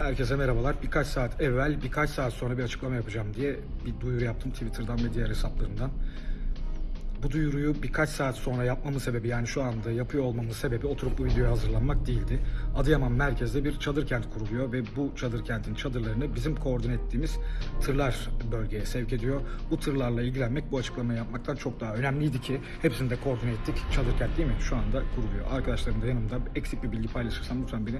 Herkese merhabalar. Birkaç saat evvel, birkaç saat sonra bir açıklama yapacağım diye bir duyuru yaptım Twitter'dan ve diğer hesaplarımdan. Bu duyuruyu birkaç saat sonra yapmamın sebebi yani şu anda yapıyor olmamın sebebi oturup bu videoya hazırlanmak değildi. Adıyaman merkezde bir çadır kent kuruluyor ve bu çadır kentin çadırlarını bizim koordine ettiğimiz tırlar bölgeye sevk ediyor. Bu tırlarla ilgilenmek bu açıklamayı yapmaktan çok daha önemliydi ki hepsini de koordine ettik. Çadır kent değil mi? Şu anda kuruluyor. Arkadaşlarım da yanımda eksik bir bilgi paylaşırsam lütfen beni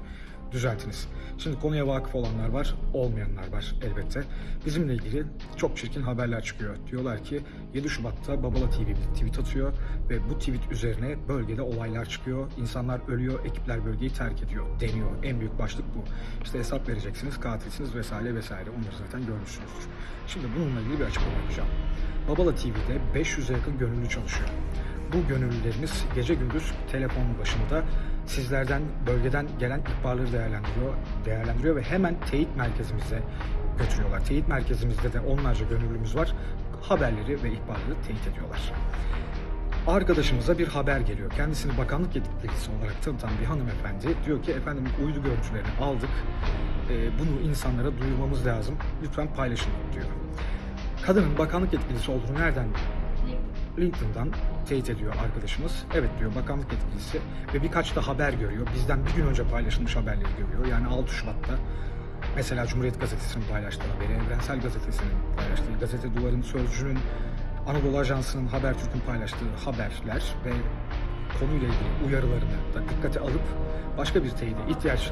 düzeltiniz. Şimdi konuya vakıf olanlar var, olmayanlar var elbette. Bizimle ilgili çok çirkin haberler çıkıyor. Diyorlar ki 7 Şubat'ta Babala TV bir tweet atıyor ve bu tweet üzerine bölgede olaylar çıkıyor. İnsanlar ölüyor, ekipler bölgeyi terk ediyor deniyor. En büyük başlık bu. İşte hesap vereceksiniz, katilsiniz vesaire vesaire. Onları zaten görmüşsünüzdür. Şimdi bununla ilgili bir açıklama yapacağım. Babala TV'de 500'e yakın gönüllü çalışıyor. Bu gönüllülerimiz gece gündüz telefonun başında sizlerden bölgeden gelen ihbarları değerlendiriyor, değerlendiriyor ve hemen teyit merkezimize götürüyorlar. Teyit merkezimizde de onlarca gönüllümüz var. Haberleri ve ihbarları teyit ediyorlar. Arkadaşımıza bir haber geliyor. Kendisini bakanlık yetkilisi olarak tanıtan bir hanımefendi diyor ki efendim uydu görüntülerini aldık. Ee, bunu insanlara duyurmamız lazım. Lütfen paylaşın diyor. Kadının bakanlık yetkilisi olduğunu nereden LinkedIn'dan teyit ediyor arkadaşımız. Evet diyor bakanlık yetkilisi ve birkaç da haber görüyor. Bizden bir gün önce paylaşılmış haberleri görüyor. Yani 6 Şubat'ta mesela Cumhuriyet Gazetesi'nin paylaştığı haberi, Evrensel Gazetesi'nin paylaştığı, Gazete Duvar'ın Sözcü'nün, Anadolu Ajansı'nın, Habertürk'ün paylaştığı haberler ve konuyla ilgili uyarılarını da dikkate alıp başka bir teyide ihtiyaç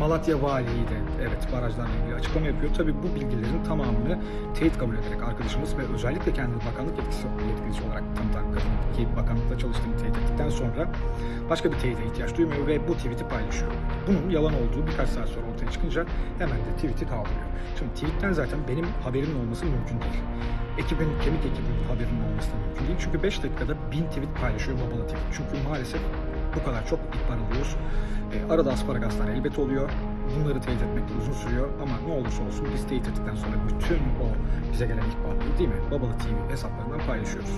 Malatya Valiliği de evet barajlarla ilgili açıklama yapıyor. Tabii bu bilgilerin tamamını teyit kabul ederek arkadaşımız ve özellikle kendini bakanlık yetkisi, yetkilisi olarak tanıtan kadın ki bakanlıkta çalıştığını teyit ettikten sonra başka bir teyide ihtiyaç duymuyor ve bu tweet'i paylaşıyor. Bunun yalan olduğu birkaç saat sonra ortaya çıkınca hemen de tweet'i kaldırıyor. Şimdi tweetten zaten benim haberimin olması mümkün değil. Ekibin, kemik ekibinin haberinin olması da mümkün değil. Çünkü 5 dakikada 1000 tweet paylaşıyor Babala TV. Çünkü maalesef bu kadar çok ihbar. E, arada asparagaslar elbet oluyor. Bunları teyit etmek de uzun sürüyor ama ne olursa olsun biz teyit ettikten sonra bütün o bize gelen ihbarları değil mi? Babalı TV hesaplarından paylaşıyoruz.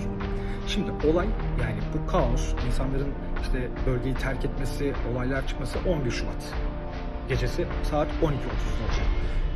Şimdi olay yani bu kaos, insanların işte bölgeyi terk etmesi, olaylar çıkması 11 Şubat gecesi saat 12.30'da oluyor.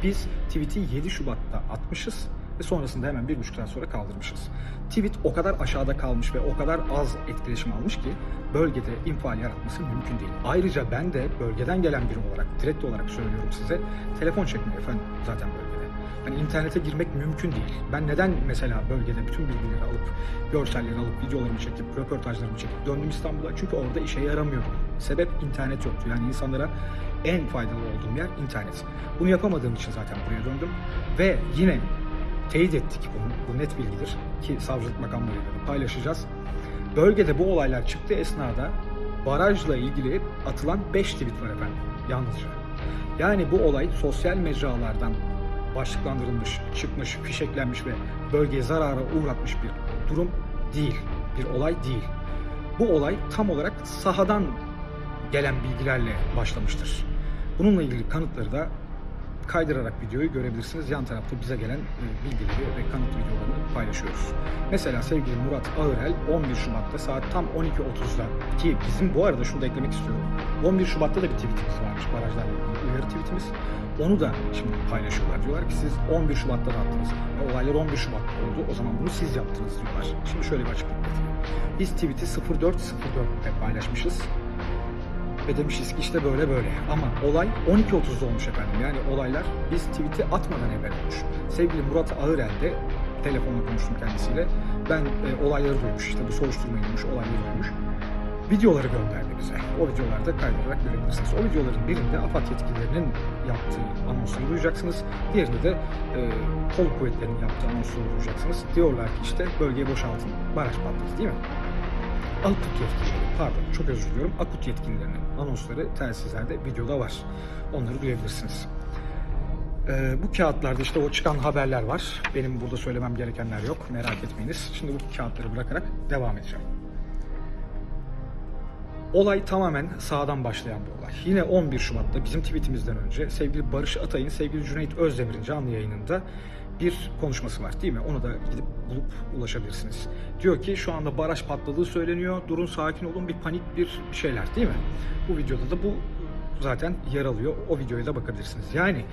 Biz tweet'i 7 Şubat'ta atmışız ve sonrasında hemen bir buçuk saat sonra kaldırmışız. Tweet o kadar aşağıda kalmış ve o kadar az etkileşim almış ki bölgede infial yaratması mümkün değil. Ayrıca ben de bölgeden gelen biri olarak, direkt olarak söylüyorum size, telefon çekmiyor efendim zaten bölgede. Hani internete girmek mümkün değil. Ben neden mesela bölgede bütün bilgileri alıp, görselleri alıp, videolarımı çekip, röportajlarımı çekip döndüm İstanbul'a? Çünkü orada işe yaramıyordum. Sebep internet yoktu. Yani insanlara en faydalı olduğum yer internet. Bunu yapamadığım için zaten buraya döndüm. Ve yine teyit ettik bunu. Bu net bilgidir ki savcılık makamlarıyla paylaşacağız. Bölgede bu olaylar çıktığı esnada barajla ilgili atılan 5 tweet var efendim yalnızca. Yani bu olay sosyal mecralardan başlıklandırılmış, çıkmış, fişeklenmiş ve bölgeye zarara uğratmış bir durum değil. Bir olay değil. Bu olay tam olarak sahadan gelen bilgilerle başlamıştır. Bununla ilgili kanıtları da kaydırarak videoyu görebilirsiniz. Yan tarafta bize gelen e, bilgileri ve kanıt videolarını paylaşıyoruz. Mesela sevgili Murat Ağırel 11 Şubat'ta saat tam 12.30'da ki bizim bu arada şunu da eklemek istiyorum. 11 Şubat'ta da bir tweetimiz varmış barajlarla uyarı tweetimiz. Onu da şimdi paylaşıyorlar. Diyorlar ki siz 11 Şubat'ta da attınız. E, olaylar 11 Şubat'ta oldu. O zaman bunu siz yaptınız diyorlar. Şimdi şöyle bir açıklık getireyim. Biz tweet'i 04.04'te paylaşmışız ve demişiz ki işte böyle böyle. Ama olay 12.30'da olmuş efendim. Yani olaylar biz tweet'i atmadan evvel olmuş. Sevgili Murat Ağırel de telefonla konuştum kendisiyle. Ben e, olayları duymuş. işte bu soruşturmayı duymuş, olayları duymuş. Videoları gönderdi bize. O videoları da kaydırarak görebilirsiniz. O videoların birinde AFAD yetkililerinin yaptığı anonsları duyacaksınız. Diğerinde de e, kol kuvvetlerinin yaptığı anonsları duyacaksınız. Diyorlar ki işte bölgeyi boşaltın, baraj patladı değil mi? Akut yetkilileri, pardon çok özür diliyorum. Akut yetkililerinin anonsları telsizlerde videoda var. Onları duyabilirsiniz. Ee, bu kağıtlarda işte o çıkan haberler var. Benim burada söylemem gerekenler yok. Merak etmeyiniz. Şimdi bu kağıtları bırakarak devam edeceğim. Olay tamamen sağdan başlayan bir olay. Yine 11 Şubat'ta bizim tweetimizden önce sevgili Barış Atay'ın sevgili Cüneyt Özdemir'in canlı yayınında bir konuşması var değil mi? Onu da gidip bulup ulaşabilirsiniz. Diyor ki şu anda baraj patladığı söyleniyor. Durun sakin olun bir panik bir şeyler değil mi? Bu videoda da bu zaten yer alıyor. O videoya da bakabilirsiniz. Yani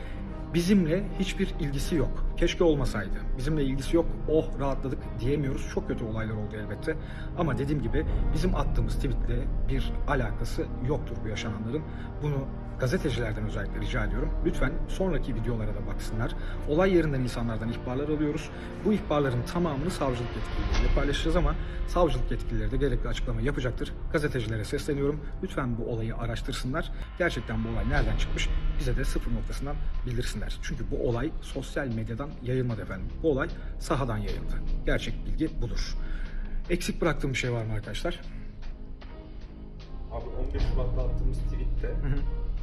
bizimle hiçbir ilgisi yok. Keşke olmasaydı. Bizimle ilgisi yok. Oh rahatladık diyemiyoruz. Çok kötü olaylar oldu elbette. Ama dediğim gibi bizim attığımız tweetle bir alakası yoktur bu yaşananların. Bunu gazetecilerden özellikle rica ediyorum. Lütfen sonraki videolara da baksınlar. Olay yerinden insanlardan ihbarlar alıyoruz. Bu ihbarların tamamını savcılık yetkilileriyle paylaşacağız ama savcılık yetkilileri de gerekli açıklama yapacaktır. Gazetecilere sesleniyorum. Lütfen bu olayı araştırsınlar. Gerçekten bu olay nereden çıkmış bize de sıfır noktasından bildirsinler. Çünkü bu olay sosyal medyadan yayılmadı efendim. Bu olay sahadan yayıldı. Gerçek bilgi budur. Eksik bıraktığım bir şey var mı arkadaşlar? Abi 15 Şubat'ta attığımız tweette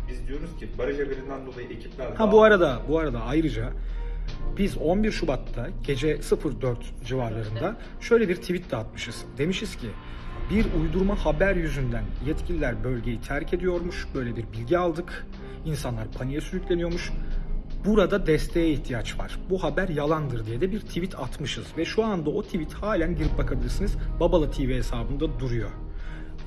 biz diyoruz ki baraj haberinden dolayı ekipler Ha bu arada bu arada ayrıca biz 11 Şubat'ta gece 04 civarlarında şöyle bir tweet de atmışız. Demişiz ki bir uydurma haber yüzünden yetkililer bölgeyi terk ediyormuş. Böyle bir bilgi aldık. İnsanlar paniğe sürükleniyormuş. Burada desteğe ihtiyaç var. Bu haber yalandır diye de bir tweet atmışız. Ve şu anda o tweet halen girip bakabilirsiniz. Babala TV hesabında duruyor.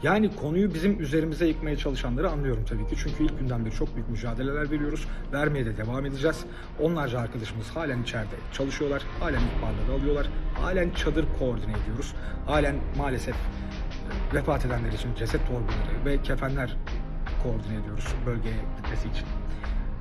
Yani konuyu bizim üzerimize yıkmaya çalışanları anlıyorum tabii ki. Çünkü ilk günden beri çok büyük mücadeleler veriyoruz. Vermeye de devam edeceğiz. Onlarca arkadaşımız halen içeride çalışıyorlar. Halen ihbarları alıyorlar. Halen çadır koordine ediyoruz. Halen maalesef vefat edenler için ceset torbaları ve kefenler koordine ediyoruz bölgeye gitmesi için.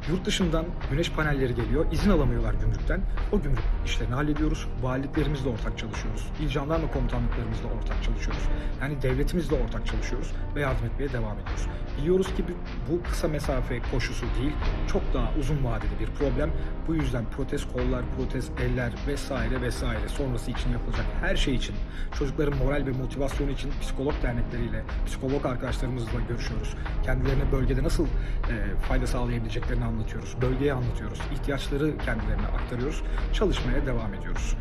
Yurt dışından güneş panelleri geliyor. izin alamıyorlar gümrükten. O gümrük işlerini hallediyoruz. Valiliklerimizle ortak çalışıyoruz. İl jandarma komutanlıklarımızla ortak çalışıyoruz. Yani devletimizle ortak çalışıyoruz ve yardım etmeye devam ediyoruz. Biliyoruz ki bu- kısa mesafe koşusu değil, çok daha uzun vadeli bir problem. Bu yüzden protez kollar, protez eller vesaire vesaire sonrası için yapılacak her şey için çocukların moral ve motivasyonu için psikolog dernekleriyle, psikolog arkadaşlarımızla görüşüyoruz. Kendilerine bölgede nasıl e, fayda sağlayabileceklerini anlatıyoruz. Bölgeye anlatıyoruz. ihtiyaçları kendilerine aktarıyoruz. Çalışmaya devam ediyoruz.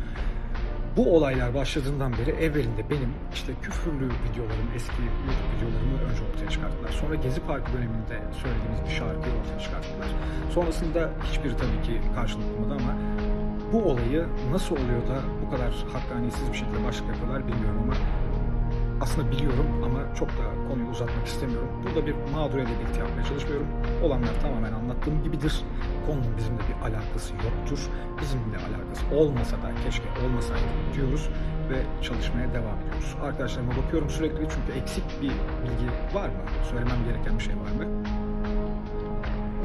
Bu olaylar başladığından beri evvelinde benim işte küfürlü videolarım, eski YouTube videolarımı önce ortaya çıkarttılar. Sonra Gezi Parkı döneminde söylediğimiz bir şarkıyı ortaya çıkarttılar. Sonrasında hiçbiri tabii ki karşılık bulmadı ama bu olayı nasıl oluyor da bu kadar hakkaniyetsiz bir şekilde başlık yapıyorlar bilmiyorum ama aslında biliyorum ama çok da konuyu uzatmak istemiyorum. Burada bir mağdur edebiyatı yapmaya çalışmıyorum. Olanlar tamamen anlattığım gibidir. Konunun bizimle bir alakası yoktur. Bizimle alakası olmasa da keşke olmasaydı diyoruz ve çalışmaya devam ediyoruz. Arkadaşlarıma bakıyorum sürekli çünkü eksik bir bilgi var mı? Söylemem gereken bir şey var mı?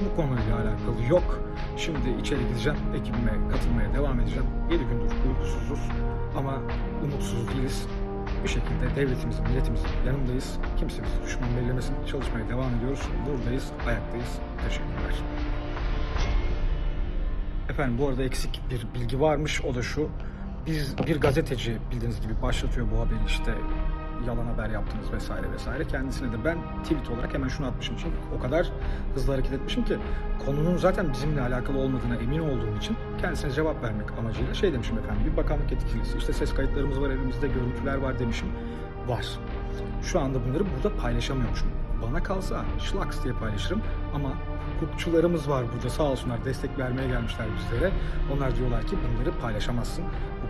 Bu konuyla alakalı yok. Şimdi içeri gideceğim, ekibime katılmaya devam edeceğim. 7 gündür uykusuzuz ama umutsuz değiliz. Bir şekilde devletimizin, milletimizin yanındayız. Kimse bizi düşman bellemesin. Çalışmaya devam ediyoruz. Buradayız, ayaktayız. Teşekkürler. Efendim bu arada eksik bir bilgi varmış. O da şu. Biz bir gazeteci bildiğiniz gibi başlatıyor bu haberi işte yalan haber yaptınız vesaire vesaire. Kendisine de ben tweet olarak hemen şunu atmışım çünkü o kadar hızlı hareket etmişim ki konunun zaten bizimle alakalı olmadığına emin olduğum için kendisine cevap vermek amacıyla şey demişim efendim bir bakanlık yetkilisi işte ses kayıtlarımız var elimizde görüntüler var demişim. Var. Şu anda bunları burada paylaşamıyormuşum. Bana kalsa şlaks diye paylaşırım ama hukukçularımız var burada sağ olsunlar destek vermeye gelmişler bizlere. Onlar diyorlar ki bunları paylaşamazsın.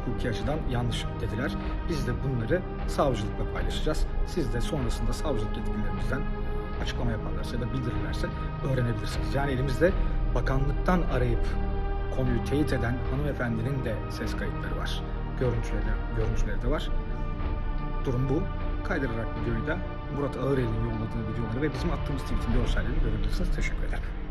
Hukuki açıdan yanlış dediler. Biz de bunları savcılıkla paylaşacağız. Siz de sonrasında savcılık yetkililerimizden açıklama yaparlarsa ya da bildirirlerse öğrenebilirsiniz. Yani elimizde bakanlıktan arayıp konuyu teyit eden hanımefendinin de ses kayıtları var. Görüntüleri, görüntüleri de var. Durum bu. Kaydırarak videoyu da Murat Ağırel'in yolladığı videoları ve bizim attığımız tweetin görsellerini görebilirsiniz. Teşekkür ederim.